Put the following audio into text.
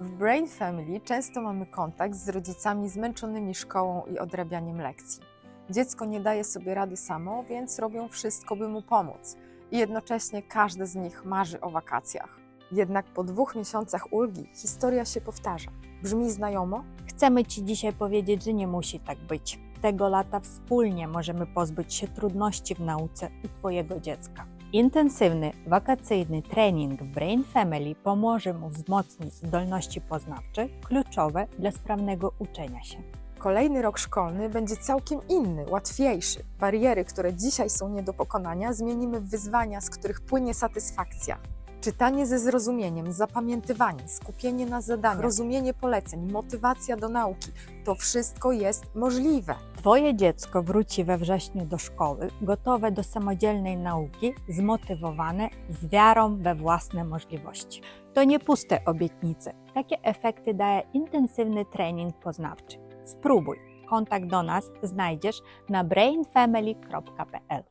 W Brain Family często mamy kontakt z rodzicami zmęczonymi szkołą i odrabianiem lekcji. Dziecko nie daje sobie rady samo, więc robią wszystko, by mu pomóc. I jednocześnie każdy z nich marzy o wakacjach. Jednak po dwóch miesiącach ulgi historia się powtarza. Brzmi znajomo? Chcemy Ci dzisiaj powiedzieć, że nie musi tak być. Tego lata wspólnie możemy pozbyć się trudności w nauce u Twojego dziecka. Intensywny, wakacyjny trening Brain Family pomoże mu wzmocnić zdolności poznawcze kluczowe dla sprawnego uczenia się. Kolejny rok szkolny będzie całkiem inny, łatwiejszy. Bariery, które dzisiaj są nie do pokonania, zmienimy w wyzwania, z których płynie satysfakcja. Czytanie ze zrozumieniem, zapamiętywanie, skupienie na zadaniach, rozumienie poleceń, motywacja do nauki to wszystko jest możliwe. Twoje dziecko wróci we wrześniu do szkoły, gotowe do samodzielnej nauki, zmotywowane, z wiarą we własne możliwości. To nie puste obietnice. Takie efekty daje intensywny trening poznawczy. Spróbuj. Kontakt do nas znajdziesz na brainfamily.pl.